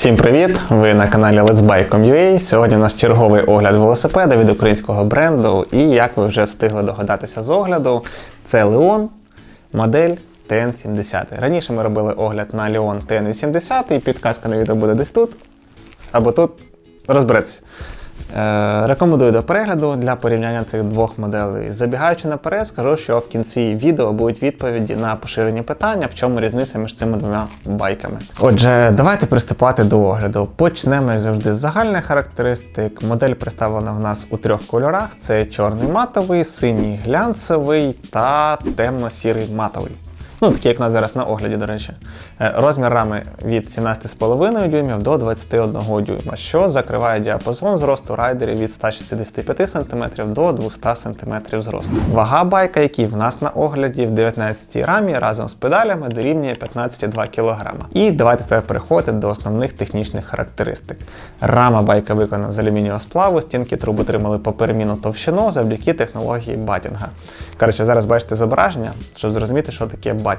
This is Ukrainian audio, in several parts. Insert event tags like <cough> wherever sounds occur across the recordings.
Всім привіт! Ви на каналі Let's Buy.com.ua. Сьогодні у нас черговий огляд велосипеда від українського бренду. І як ви вже встигли догадатися з огляду, це Leon модель TN70. Раніше ми робили огляд на Leon TN80, і підказка на відео буде десь тут або тут. Розберетеся. Е, рекомендую до перегляду для порівняння цих двох моделей. Забігаючи наперед, скажу, що в кінці відео будуть відповіді на поширені питання, в чому різниця між цими двома байками. Отже, давайте приступати до огляду. Почнемо, як завжди, з загальних характеристик. Модель представлена в нас у трьох кольорах: це чорний матовий, синій глянцевий та темно-сірий матовий. Ну, такі, як у нас зараз на огляді, до речі. Е, Розмір рами від 17,5 дюймів до 21 дюйма, що закриває діапазон зросту райдерів від 165 см до 200 см зросту. Вага байка, який в нас на огляді в 19-й рамі разом з педалями дорівнює 15,2 кг. І давайте тепер переходити до основних технічних характеристик. Рама байка виконана з алюмінієвого сплаву, стінки труб отримали поперемінну товщину завдяки технології батінга. Коротше, зараз бачите зображення, щоб зрозуміти, що таке батінг.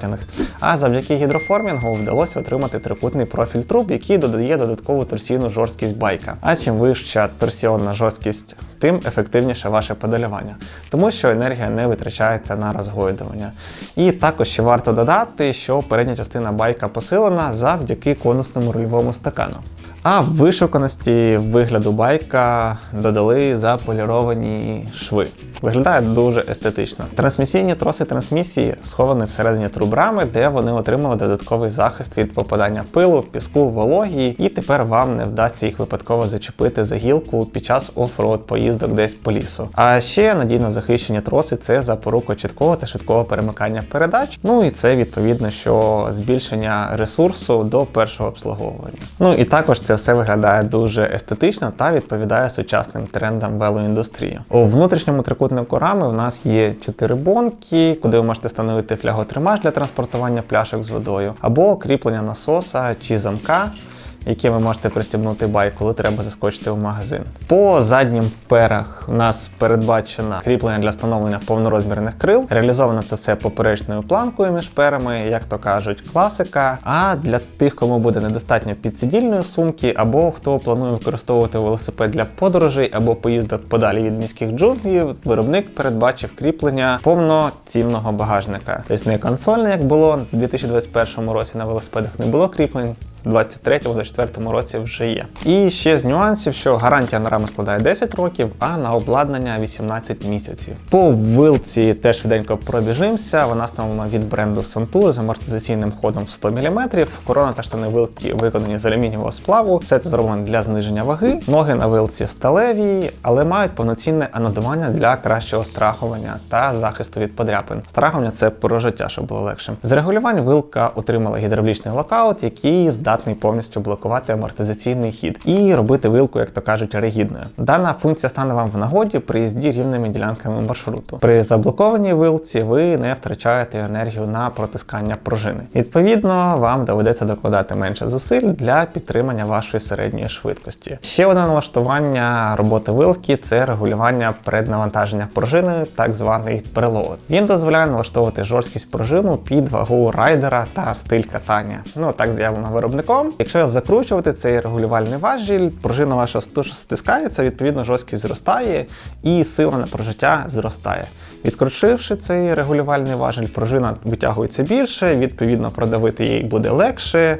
А завдяки гідроформінгу вдалося отримати трикутний профіль труб, який додає додаткову торсійну жорсткість байка. А чим вища торсіонна жорсткість, тим ефективніше ваше педалювання, тому що енергія не витрачається на розгойдування. І також ще варто додати, що передня частина байка посилена завдяки конусному рульовому стакану. А вишуканості вигляду байка додали заполіровані шви. Виглядає дуже естетично. Трансмісійні троси трансмісії сховані всередині труб рами, де вони отримали додатковий захист від попадання пилу, піску, вології, і тепер вам не вдасться їх випадково зачепити за гілку під час оффроуд поїздок десь по лісу. А ще надійно захищені троси це запорука чіткого та швидкого перемикання передач. Ну і це відповідно, що збільшення ресурсу до першого обслуговування. Ну і також це все виглядає дуже естетично та відповідає сучасним трендам велоіндустрії. У внутрішньому трикутнику рами в нас є чотири бонки, куди ви можете встановити фляготримач для транспортування пляшок з водою, або кріплення насоса чи замка. Які ви можете пристібнути байк, коли треба заскочити в магазин. По заднім перах у нас передбачено кріплення для встановлення повнорозмірних крил. Реалізовано це все поперечною планкою між перами, як то кажуть, класика. А для тих, кому буде недостатньо підсидільної сумки, або хто планує використовувати велосипед для подорожей або поїздок подалі від міських джунглів, виробник передбачив кріплення повноцінного багажника. Тобто не консольне, як було в 2021 році на велосипедах не було кріплень. 23-24 році вже є. І ще з нюансів, що гарантія на рами складає 10 років, а на обладнання 18 місяців. По вилці теж швиденько пробіжимося. Вона встановлена від бренду Santur з амортизаційним ходом в 100 мм. Корона та штани вилки виконані з алюмінієвого сплаву. Все це зроблено для зниження ваги. Ноги на вилці сталеві, але мають повноцінне анодування для кращого страхування та захисту від подряпин. Страхування це про життя, щоб було легше. З регулювань вилка отримала гідравлічний локаут, який здатний повністю блокувати амортизаційний хід і робити вилку, як то кажуть, ригідною. Дана функція стане вам в нагоді при їзді рівними ділянками маршруту. При заблокованій вилці ви не втрачаєте енергію на протискання пружини. Відповідно, вам доведеться докладати менше зусиль для підтримання вашої середньої швидкості. Ще одне налаштування роботи вилки це регулювання переднавантаження пружини, так званий прелоад. Він дозволяє налаштовувати жорсткість пружину під вагу райдера та стиль катання. Ну так заявлено виробником. Якщо закручувати цей регулювальний важіль, пружина ваша стискається, відповідно жорсткість зростає і сила на прожиття зростає. Відкручивши цей регулювальний важіль, пружина витягується більше, відповідно, продавити їй буде легше.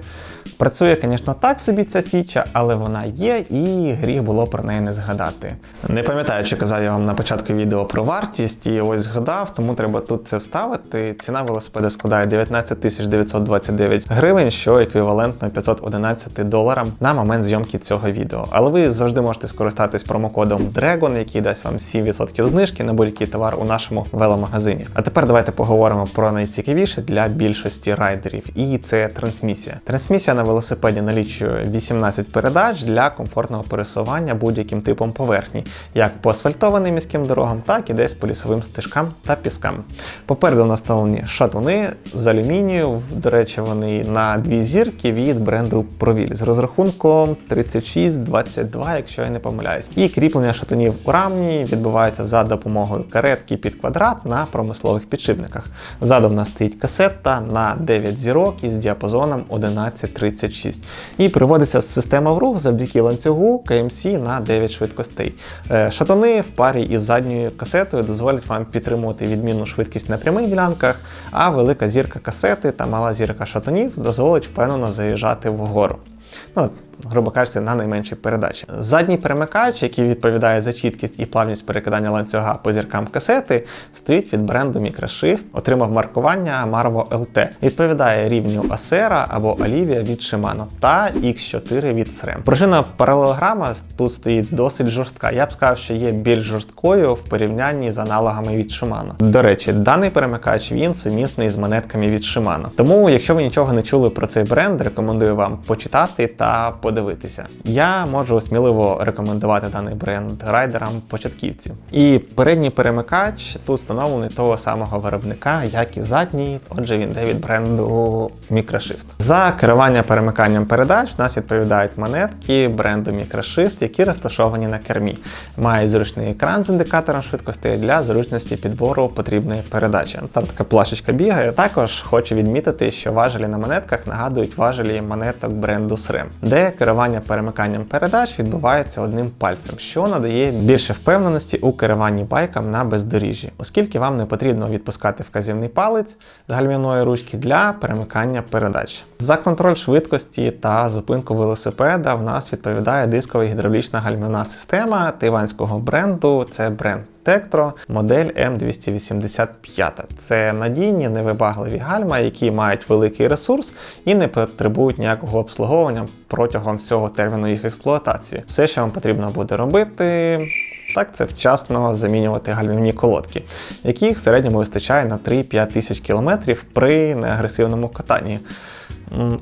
Працює, звісно, так собі ця фіча, але вона є, і гріх було про неї не згадати. Не пам'ятаю, чи казав я вам на початку відео про вартість, і ось згадав, тому треба тут це вставити. Ціна велосипеда складає 19 929 гривень, що еквівалентно 511 доларам на момент зйомки цього відео. Але ви завжди можете скористатись промокодом DRAGON, який дасть вам 7% знижки на будь-який товар у нашому веломагазині. А тепер давайте поговоримо про найцікавіше для більшості райдерів, і це трансмісія. Трансмісія на велосипеді налічує 18 передач для комфортного пересування будь-яким типом поверхні, як по асфальтованим міським дорогам, так і десь по лісовим стежкам та піскам. Попереду наставлені шатуни з алюмінію. До речі, вони на дві зірки від бренду Provil з розрахунком 36-22, якщо я не помиляюсь. І кріплення шатунів у рамні відбувається за допомогою каретки під квадрат на промислових підшипниках. Ззаду в нас стоїть касета на 9 зірок із діапазоном 11-30 36. І приводиться система в рух завдяки ланцюгу KMC на 9 швидкостей. Шатони в парі із задньою касетою дозволять вам підтримувати відмінну швидкість на прямих ділянках, а велика зірка касети та мала зірка шатанів дозволить впевнено заїжджати вгору. Ну, грубо кажучи, на найменшій передачі. Задній перемикач, який відповідає за чіткість і плавність перекидання ланцюга по зіркам касети, стоїть від бренду Microshift, отримав маркування Marvo LT. Відповідає рівню Acera або Olivia від Shimano та X4 від SRAM. Пружина паралелограма тут стоїть досить жорстка. Я б сказав, що є більш жорсткою в порівнянні з аналогами від Shimano. До речі, даний перемикач він сумісний з монетками від Shimano. Тому, якщо ви нічого не чули про цей бренд, рекомендую вам почитати та подивитися. Я можу сміливо рекомендувати даний бренд райдерам-початківців. І передній перемикач тут встановлений того самого виробника, як і задній, отже, він йде від бренду Microshift. За керування перемиканням передач в нас відповідають монетки бренду Microshift, які розташовані на кермі. Мають зручний екран з індикатором швидкості для зручності підбору потрібної передачі. Там така плашечка бігає. Також хочу відмітити, що важелі на монетках нагадують важелі монеток бренду SRAM, де керування перемиканням передач відбувається одним пальцем, що надає більше впевненості у керуванні байком на бездоріжжі, оскільки вам не потрібно відпускати вказівний палець з гальмівної ручки для перемикання передач. За контроль швидкості та зупинку велосипеда в нас відповідає дискова гідравлічна гальмівна система тайванського бренду. Це бренд Tektro, модель М285. Це надійні, невибагливі гальма, які мають великий ресурс і не потребують ніякого обслуговування протягом всього терміну їх експлуатації. Все, що вам потрібно буде робити. Так, це вчасно замінювати гальмівні колодки, яких в середньому вистачає на 3-5 тисяч кілометрів при неагресивному катанні.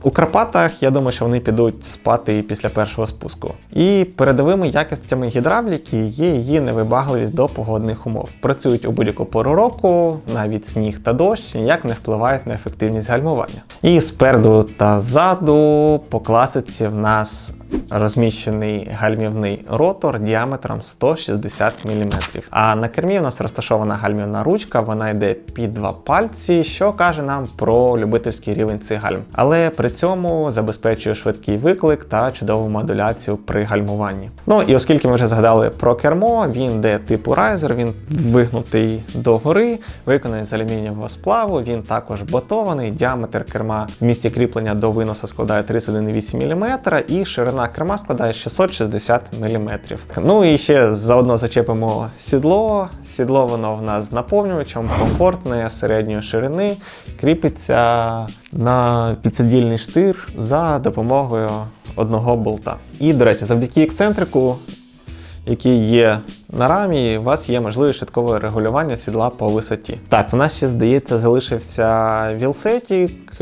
У Карпатах я думаю, що вони підуть спати після першого спуску. І передовими якостями гідравліки є її невибагливість до погодних умов. Працюють у будь-яку пору року, навіть сніг та дощ ніяк не впливають на ефективність гальмування. І спереду та ззаду по класиці в нас розміщений гальмівний ротор діаметром 160 мм. А на кермі в нас розташована гальмівна ручка, вона йде під два пальці, що каже нам про любительський рівень цих гальм. Але при цьому забезпечує швидкий виклик та чудову модуляцію при гальмуванні. Ну і оскільки ми вже згадали про кермо, він йде типу райзер, він вигнутий догори, виконаний з алюмінієвого сплаву, він також ботований, діаметр керма в місці кріплення до виносу складає 31,8 мм і ширина керма складає 660 мм. Ну і ще заодно зачепимо сідло. Сідло воно в нас з наповнювачем, комфортне, середньої ширини, кріпиться на підсидільний штир за допомогою одного болта. І, до речі, завдяки ексцентрику, який є на рамі, у вас є можливість швидкого регулювання сідла по висоті. Так, в нас ще, здається, залишився вілсетік.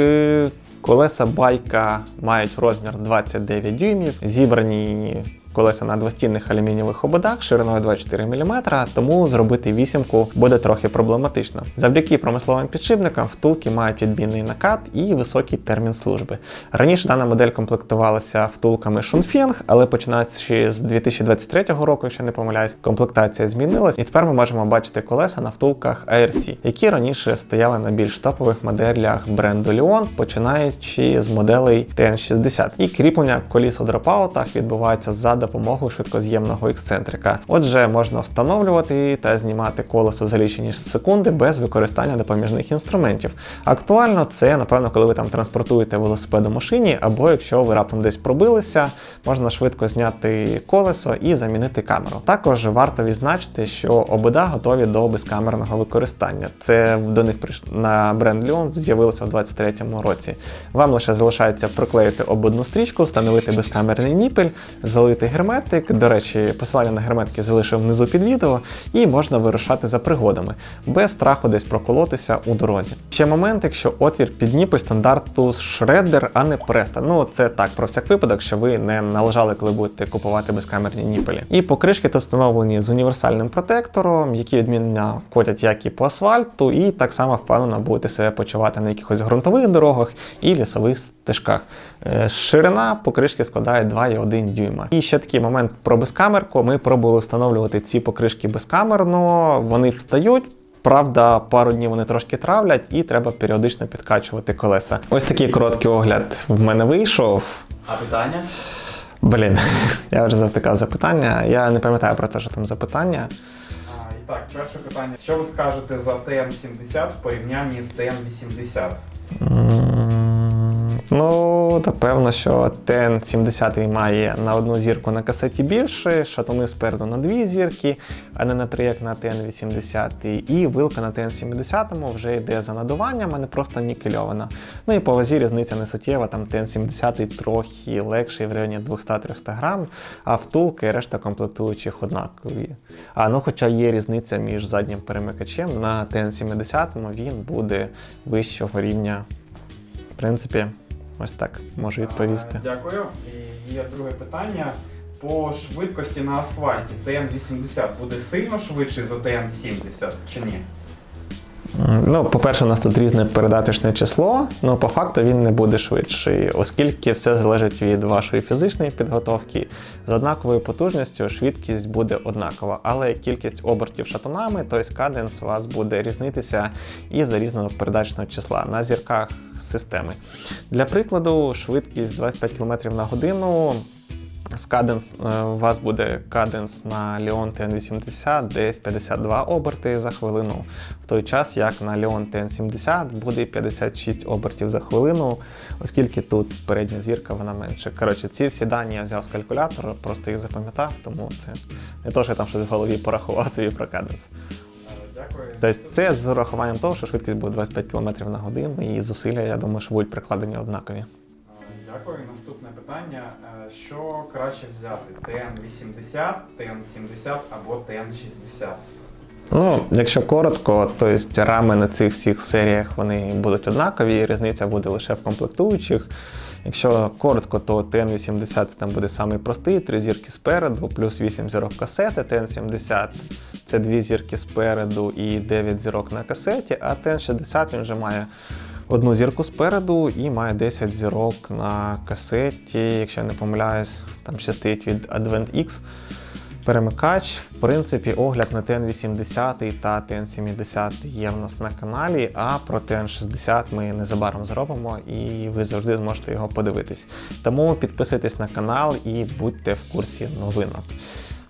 Колеса байка мають розмір 29 дюймів, зібрані колеса на двостінних алюмінієвих ободах шириною 24 мм, тому зробити вісімку буде трохи проблематично. Завдяки промисловим підшипникам втулки мають відмінний накат і високий термін служби. Раніше дана модель комплектувалася втулками Shunfeng, але починаючи з 2023 року, якщо не помиляюсь, комплектація змінилась, і тепер ми можемо бачити колеса на втулках ARC, які раніше стояли на більш топових моделях бренду Leon, починаючи з моделей TN60. І кріплення коліс у дропаутах відбувається за допомогою швидкоз'ємного ексцентрика. Отже, можна встановлювати та знімати колесо за лічені секунди без використання допоміжних інструментів. Актуально це, напевно, коли ви там транспортуєте велосипед у машині, або якщо ви раптом десь пробилися, можна швидко зняти колесо і замінити камеру. Також варто відзначити, що обода готові до безкамерного використання. Це до них на бренд Leon з'явилося у 2023 році. Вам лише залишається приклеїти ободну стрічку, встановити безкамерний ніпель, залити герметик. До речі, посилання на герметики залишив внизу під відео, і можна вирушати за пригодами, без страху десь проколотися у дорозі. Ще момент, якщо отвір під ніпель стандарту Shredder, а не Presto. Ну це так, про всяк випадок, що ви не належали, коли будете купувати безкамерні ніпелі. І покришки тут встановлені з універсальним протектором, які відмінно котять як і по асфальту, і так само впевнено будете себе почувати на якихось ґрунтових дорогах і лісових стежках. Е, Ширина покришки складає 2,1 дюйма. І ще такий момент про безкамерку. Ми пробували встановлювати ці покришки безкамерно, вони встають. Правда, пару днів вони трошки травлять і треба періодично підкачувати колеса. Ось такий короткий огляд в мене вийшов. А питання? Блін, <laughs> я вже завтикав запитання. Я не пам'ятаю про те, що там запитання. А, і так, перше питання. Що ви скажете за ТН-70 в порівнянні з ТН-80? Ну, напевно, що ТН 70 має на одну зірку на касеті більше, шатуни спереду на дві зірки, а не на три, як на ТН 80. І вилка на ТН 70 вже йде за надуванням, а не просто нікельована. Ну і по вазі різниця не суттєва, там ТН 70 трохи легший в районі 200-300 грам, а втулки і решта комплектуючих однакові. А ну, хоча є різниця між заднім перемикачем на ТН 70 він буде вищого рівня. В принципі, ось так можу відповісти. Дякую. І є друге питання. По швидкості на асфальті ТН-80 буде сильно швидший за ТН-70 чи ні? Ну, по-перше, у нас тут різне передаточне число, але по факту він не буде швидший, оскільки все залежить від вашої фізичної підготовки. З однаковою потужністю швидкість буде однакова, але кількість обертів шатунами, тобто каденс у вас буде різнитися із-за різного передаточного числа на зірках системи. Для прикладу, швидкість 25 км на годину. З каденс, е, у вас буде каденс на Leon TN80 десь 52 оберти за хвилину, в той час як на Leon TN70 буде 56 обертів за хвилину, оскільки тут передня зірка вона менше. Коротше, ці всі дані я взяв з калькулятора, просто їх запам'ятав, тому це не то, що я там щось в голові порахував собі про каденс. Дякую. Тобто це з урахуванням того, що швидкість буде 25 км на годину, і зусилля, я думаю, що будуть прикладені однакові. Дякую. Наступне питання. Що краще взяти? ТН-80, ТН-70 або ТН-60? Ну, якщо коротко, то есть рами на цих всіх серіях вони будуть однакові, різниця буде лише в комплектуючих. Якщо коротко, то TN80 це там буде самий простий, три зірки спереду, плюс 8 зірок касети. TN70 це дві зірки спереду і 9 зірок на касеті, а TN60 він вже має одну зірку спереду і має 10 зірок на касеті. Якщо я не помиляюсь, там ще стоїть від Advent X. Перемикач, в принципі, огляд на TN80 та TN70 є в нас на каналі, а про TN60 ми незабаром зробимо і ви завжди зможете його подивитись. Тому підписуйтесь на канал і будьте в курсі новинок.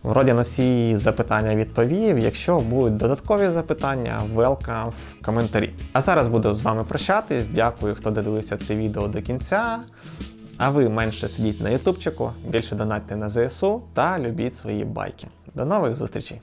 Вроді на всі запитання відповів. Якщо будуть додаткові запитання, welcome в коментарі. А зараз буду з вами прощатись. Дякую, хто додивився це відео до кінця. А ви менше сидіть на ютубчику, більше донатьте на ЗСУ та любіть свої байки. До нових зустрічей!